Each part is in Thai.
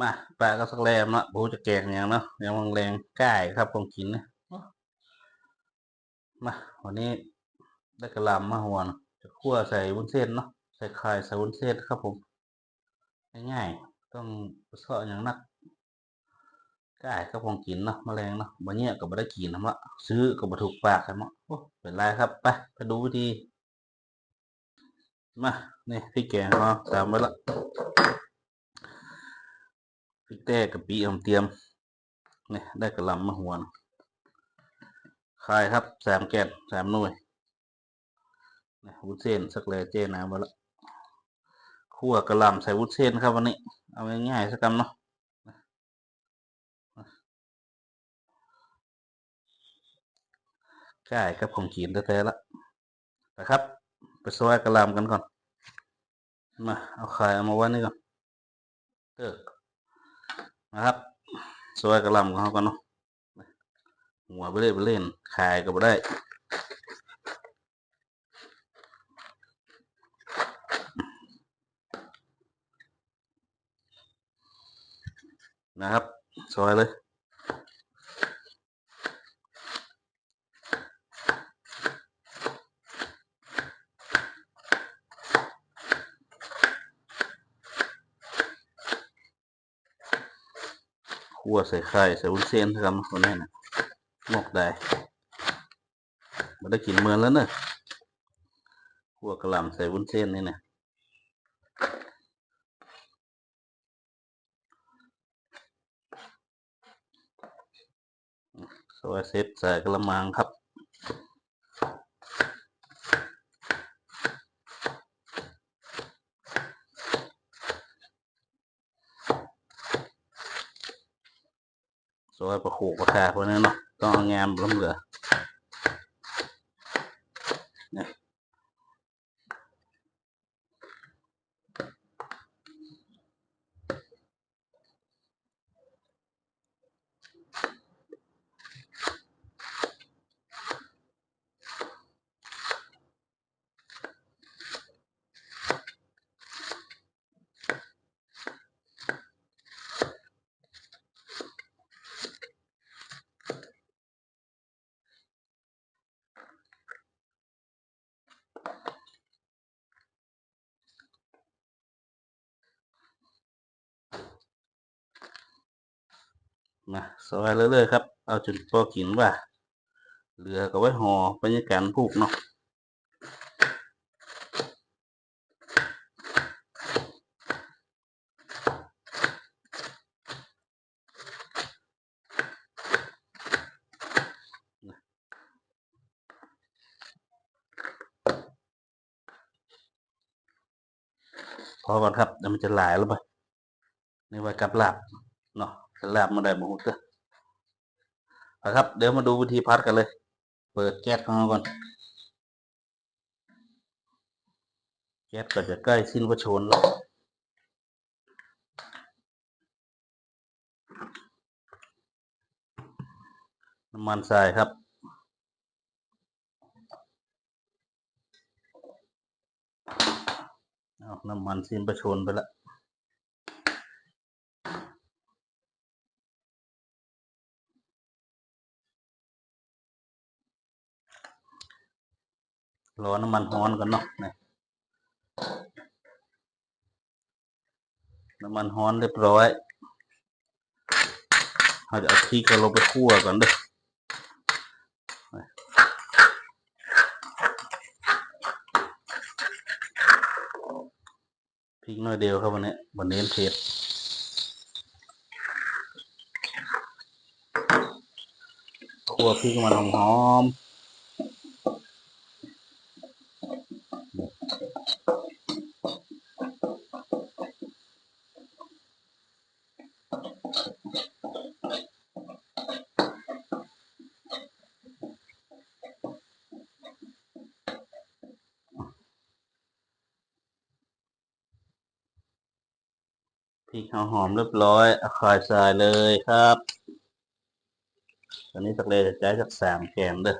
มาปลาก็สักแรมเนาะบูจะแกงอย่างเนาะยังมังแรงก่ายครับของกินนะมาวันนี้ได้กระหลำมาหัวนะจะคั่วใส่วุ้นเส้นเนาะใส่ไข่ใส่วุ้นเส้นครับผมง่ายๆต้องเสาะอย่างนักก่ายครับของกินเนาะแมลงเนาะบะเนี้ยก็บ่ได้กินนะมะซื้อก็บ่ถูกปากครับมะโอ้เป็นไรครับไปไปดูวิธีมาเนี่พริกแกงเราตามไว้ละ พริกแต้กับปีอาเตรียมนี่ได้กระหลำมาหวนคายครับสามแกนสามหน่วยนี่วุ้นเส้นสักเลยเจน้ำมาละคั่วกระหลำใส่วุ้นเส้นครับวันนี้ เอาง่ายๆสักกำเนาะใช่ครับของกินแท้ๆละนะครับ ไปซอยกระหลำกันก่อน มา เอาไข่เอามาไว้นี่ก่อนเติก นะครับซอยกระลำของเขากันเนาะหัวไปเล่นไปเล่นขายก็บ่ได้นะครับซอยเลย คั่วใส่ไข่ใส่วุ้นเส้นครับคนนี้นะงอกได้มาได้กินเมือนแล้วเนอะคั่วกระหล่ำใส่วุ้นเส้นนี่นะซอัสดีใส่กระมังครับ สวยประโขกประคาพวกนั้นเนาะต้องเอางามล้ำเหลือเนี่ย มาซอยเรื่อยๆครับ เอาจนพอกินว่า เหลือก็ไว้ห่อบรรยากาศผูกเนาะพอก่อนครับเดี๋ยวมันจะหลายแล้วไปนี่ไว้กับหลาบเนาะ ลาบมาได้หมดเด้อเอาครับ เดี๋ยวมาดูวิธีพัดกันเลย เปิดแก๊สของเราก่อน แก๊สก็จะใกล้สิ้นพระชนม์แล้วน้ำมันทรายครับเอาน้ำมันสิ้นประชน์ไปละ รอน้ำมันร้อนก่อนเนาะน้ำมันร้อนเรียบร้อยเราจะเอาพริกเราลงไปคั่วก่อนเด้อพริกน้อยเดียวครับวันนี้วันนี้เผ็ดคั่วพริกมันหอม เอาหอมเรียบร้อยอคอยทรายเลยครับตอนนี้สักเลยจะใช้สักสามแกมเด้อ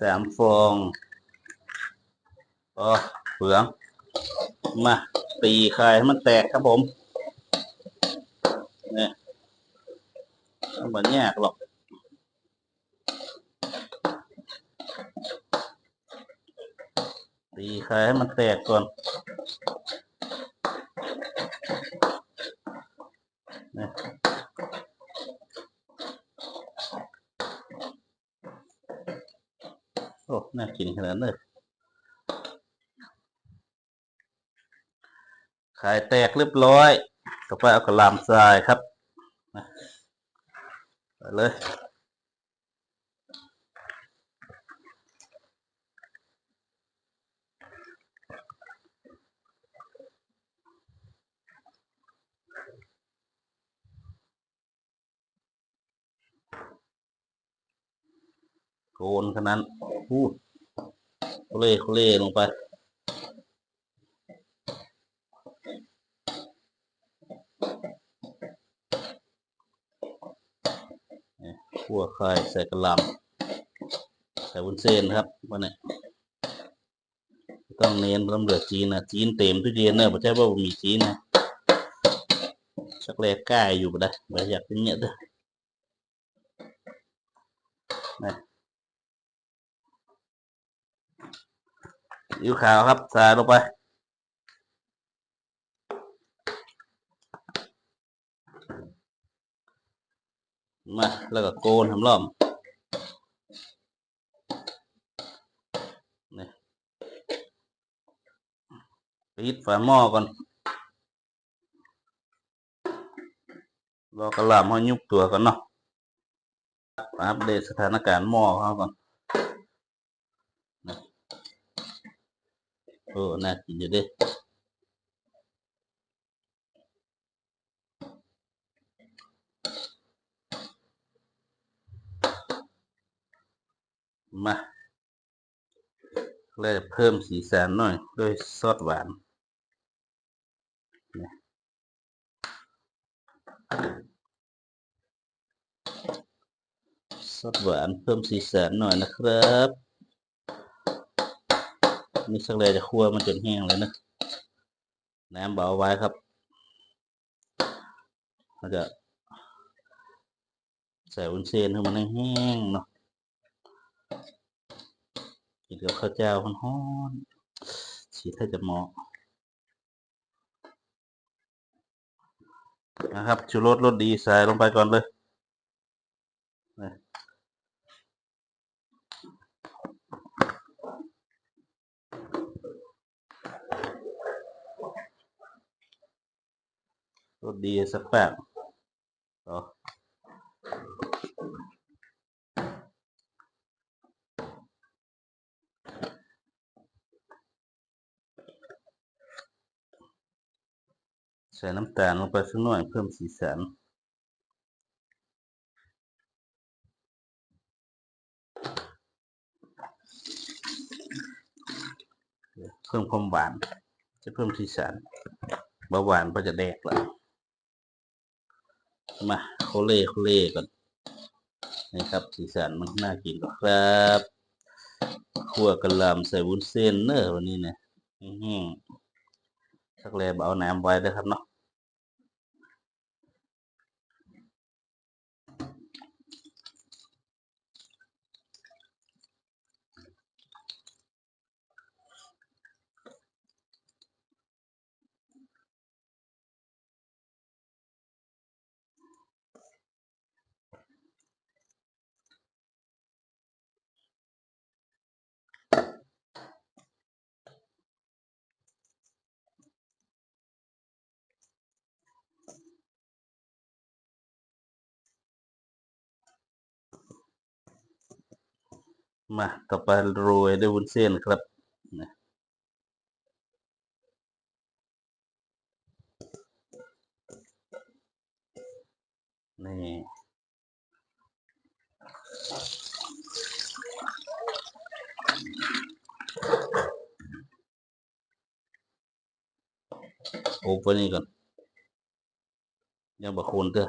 สามฟองก็เผืองมาตีไข่ให้มันแตกครับผม มันแยกหรอกตีไข่ให้มันแตกก่อนนี่ยโอ้ น่ากินขนาดนั้ไข่แตกเรียบร้อย ต่อไปเอากระหลำทรายครับ เลยโกนขนาดนั้นพูดเล่โคเล่ลงไป ขั้วไข่ใส่กระหลำใส่วุ้นเส้นครับวันนี้ต้องเน้นลำเหลือจีนนะจีนเต็มทุกเย็นเนอะไม่ใช่ว่าบ่มีจีนนะชักแรกกล้าอยู่บ่ได้บ่อยากเป็นเนี่ยเด้อนะอิ้วขาวครับใส่ลงไป มาแล้วก็โกนทำรอบนี่ปิดฝาหม้อก่อนรอกระล่ำเขายุบตัวก่อนเนาะอัปเดตสถานการณ์หม้อเขาก่อนโอ้น่ากินอยู่เด้ มาเลยเพิ่มสีสันหน่อย ด้วยซอสหวานซอสหวานเพิ่มสีสันหน่อยนะครับนี่สักเลยจะคั่วมันจนแห้งเลยนะน้ำเบาไว้ครับเราจะใส่วุ้นเส้นให้มันแห้งเนาะ กินกับข้าวเจ้าฮ้อนๆสีดถ้าจะเหมาะนะครับชูรสรสดีใส่ลงไปก่อนเลยรสดีสักแป๊บต่อใส่น้ำตาลลงไปสักหน่อยเพิ่มสีสัน เพิ่มความหวาน จะเพิ่มสีสันเบาหวานก็จะแดกละมาโคเล่โคเล่ก่อนนี่ครับสีสันมันน่ากินครับคั่วกระหลำใส่วุ้นเส้นเนอะวันนี้เนี่ยสักแลบเอาน้ำไว้ด้วยครับเนาะ มาต่อไปโรยด้วยวุ้นเส้นครับนะนี่โอ้ไปนี่ก่อนยังบะคูนเด้อ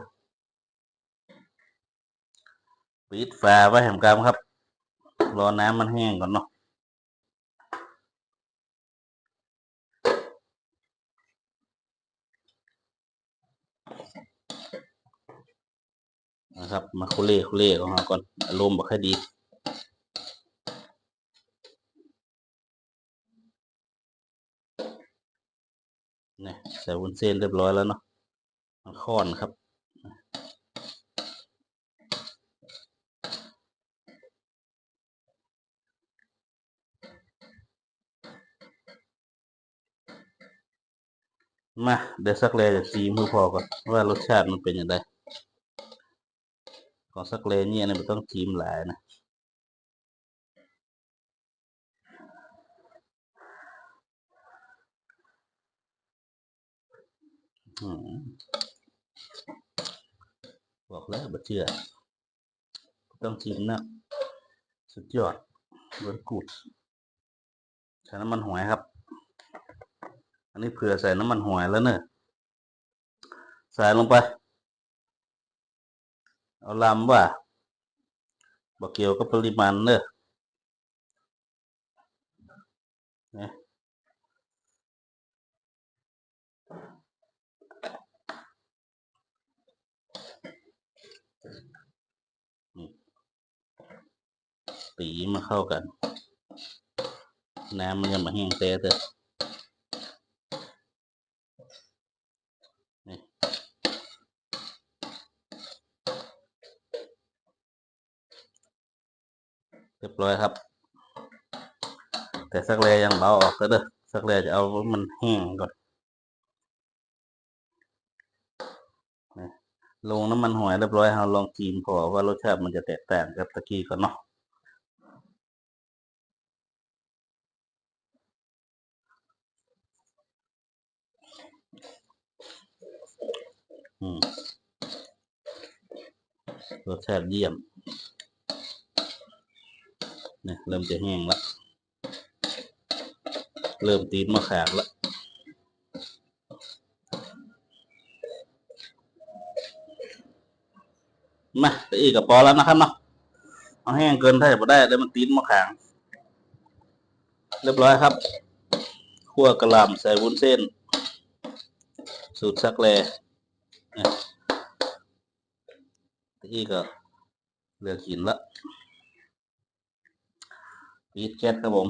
ปิดฝาไว้แหมกรรมครับ รอน้ำมันแห้งก่อนเนาะนะครับมาคุเล่คุเล่ของเราก่อนอารมณ์บ่ค่อยดีเนี่ยใส่วุ้นเส้นเรียบร้อยแล้วเนาะมันค้อนครับ มาเดี๋ยวสักแลจะซีมือพอก่อนว่ารสชาติมันเป็นยังไงของสักแลเนี่ยเนี่ยมันต้องจีมหลายนะบอกแล้วบ่เชื่อต้องชิมนะ สุดยอดเวอร์กูดใส่น้ำมันหอยครับ อันนี้เผื่อใส่น้ำมันหอยแล้วเนอะใส่ลงไป เอาลำว่าบอกเกี่ยวกับปริมาณเนอะเนี่ยตีมาเข้ากัน น้ำมันยังมาแห้งเตะเตอะนี่เรีย บร้อยครับ แต่สักแลยังเบาออกก็เด้อสักแลจะเอามันแห้งก่อนลงน้ำมันหอยเรียบร้อยเราลองกินพอว่ารสชาติมันจะแตกต่างกับตะกี้ก่อนเนาะรสชาติเยี่ยม นี่เริ่มจะแห้งแล้วเริ่มตีนมาขาดแล้วมาตะอีกับปอแล้วนะครับเนาะเอาแห้งเกินถ้าจะได้แล้วมันตีนมาขาง เรียบร้อยครับคั่วกระหล่ำใส่วุ้นเส้น สูตรซักแลตะอี้ก็เลือกกินละ ปีดแก๊สครับผม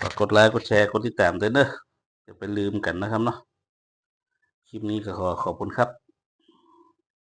กกดไลค์กดแชร์กดติดตามด้วยเนอะอย่าไปลืมกันนะครับเนาะคลิปนี้ก็ขอขอบคุณครับ